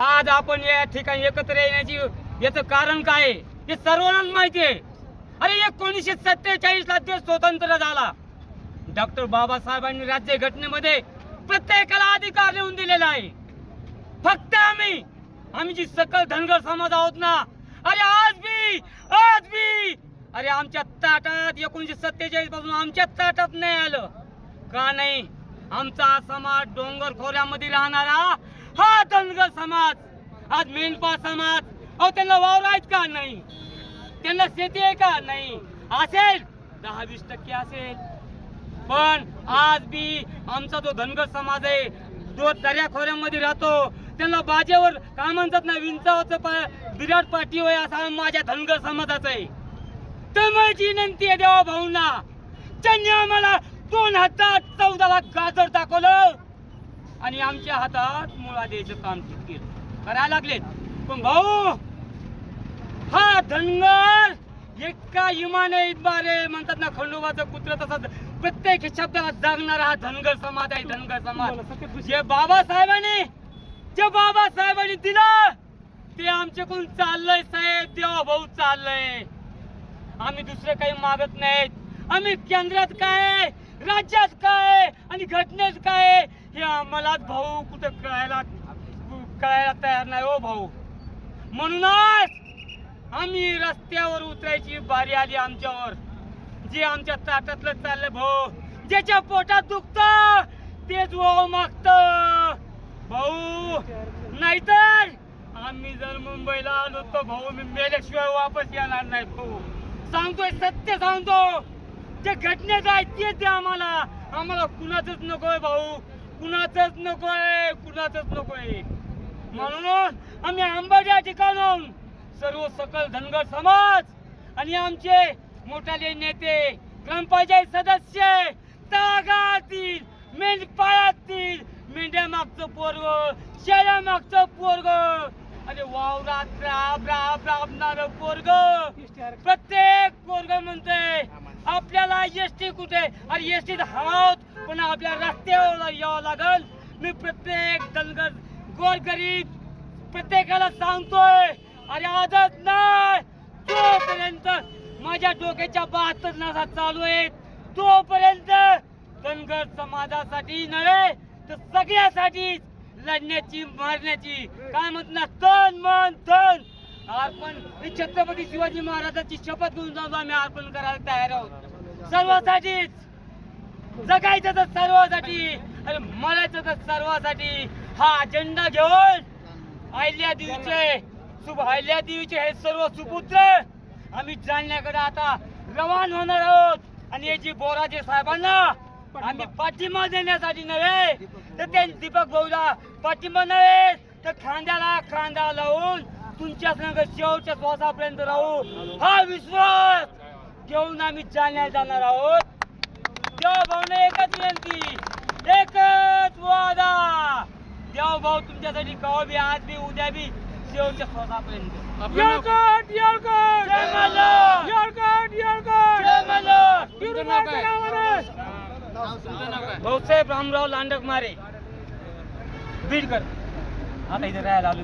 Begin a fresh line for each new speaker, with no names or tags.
आज आपण या ठिकाणी एकत्र येण्याची याचं कारण काय हे सर्वांनाच माहिती आहे. अरे एकोणीसशे सत्तेचाळीस ला देश स्वतंत्र झाला. डॉक्टर बाबासाहेबांनी राज्य घटनेमध्ये प्रत्येकाला अधिकार देऊन दिलेला आहे. फक्त आम्ही आम्ही जी सकल धनगर समाज आहोत ना अरे आज बी आज बी अरे आमच्या ताटात एकोणीशे सत्तेचाळीसपासून आमच्या ताटात नाही आलं. का नाही? आमचा समाज डोंगर खोऱ्यामध्ये राहणारा हा धनगर समाज. आज मेंढपा समाज. अहो त्यांना वावर आहेत का नाही? त्यांना शेती आहे का नाही? असेल. दहा वीस टक्के असेल. पण आज बी आमचा जो धनगर समाज आहे जो दर्याखोऱ्यामध्ये राहतो त्यांना बाजेवर काय म्हणतात ना विंचावाचं पा विराट पाठी होय असा माझ्या धनगर समाजाचा आहे. तर माझी विनंती आहे देवा भाऊंना. त्यांनी आम्हाला दोन हजार चौदा लाख गाजर दाखवलं. आणि आमच्या हातात मुळा द्यायचं काम केलं करायला लागलेत. पण भाऊ हा धनगर एका इमाने इतबारे म्हणतात ना खंडोबाचं कुत्र तसंच प्रत्येक शब्दाला जागणारा हा धनगर समाज आहे धनगर समाज. जे बाबासाहेबांनी जे बाबासाहेबांनी दिलं ते आमच्याकडून चाललंय साहेब देवा भाऊ चाललंय. आम्ही दुसरं काही मागत नाहीत. आम्ही केंद्रात काय राज्यात काय आणि घटनेत काय हे आम्हाला भाऊ कुठं कळायला कळायला तयार नाही ओ भाऊ. म्हणूनच आम्ही रस्त्यावर उतरायची बारी आली आमच्यावर. जे आमच्या ताटातलं चाललं भाऊ ज्याच्या पोटात दुखत तेच भाऊ मागत. भाऊ नाहीतर आम्ही जर मुंबईला आलो तर भाऊ मी मेल्याशिवाय वापस येणार नाही भाऊ. सांगतोय सत्य सांगतो. जे घटनेत आहे तेच द्या आम्हाला. आम्हाला कुणाचंच नकोय भाऊ. कुणाचंच नकोय कुणाचंच आहे. म्हणून आम्ही अंबाजी ठिकाणून सर्व सकल धनगर समाज आणि आमचे मोठाले नेते ग्रामपंचायत सदस्य तागातील मेंढपाळातील मेंढ्या मागचं पोरग शेळ्या मागचं पोरग अरे वावरात राब राब राबणार पोरग. प्रत्येक पोरग म्हणते आपल्याला एसटी कुठे? अरे एसटीत हात पण आपल्या रस्त्यावर यावं लागल. मी प्रत्येक धनगर गोरगरीब प्रत्येकाला सांगतोय अरे आजच नाही तोपर्यंत माझ्या डोक्याच्या बहात्तर नसा चालू आहेत तोपर्यंत धनगर समाजासाठी नव्हे तर सगळ्यासाठी लढण्याची मारण्याची काय म्हणतात तन मन तन अर्पण ही छत्रपती शिवाजी महाराजांची शपथ घेऊन जाऊन आम्ही अर्पण करायला तयार आहोत. सर्वांसाठीच. जगायचं तर सर्वांसाठी आणि मरायचं तर सर्वांसाठी हा अजेंडा घेऊन अहिल्या देवीचे शुभ अहिल्या देवीचे हे सर्व सुपुत्र आम्ही जालन्याकडे आता रवान होणार आहोत. आणि याची जी बोराजे साहेबांना आम्ही पाठिंबा देण्यासाठी नव्हे तर ते दीपक भाऊला पाठिंबा नव्हे तर खांद्याला खांदा लावून तुमच्या संग शेवटच्या श्वासापर्यंत राहू. हा विश्वास घेऊन आम्ही जाण्यात जाणार आहोत. देव भाऊने एकच विनंती एकच वादा. देव भाऊ तुमच्यासाठी कवा बी आज बी उद्या बी शेवटच्या
नाव
येळकोट, येळकोट! येळकोट, येळकोट! भाऊसाहेब रामराव लांडक मारे बीडकर. आता इथे राहायला आलो.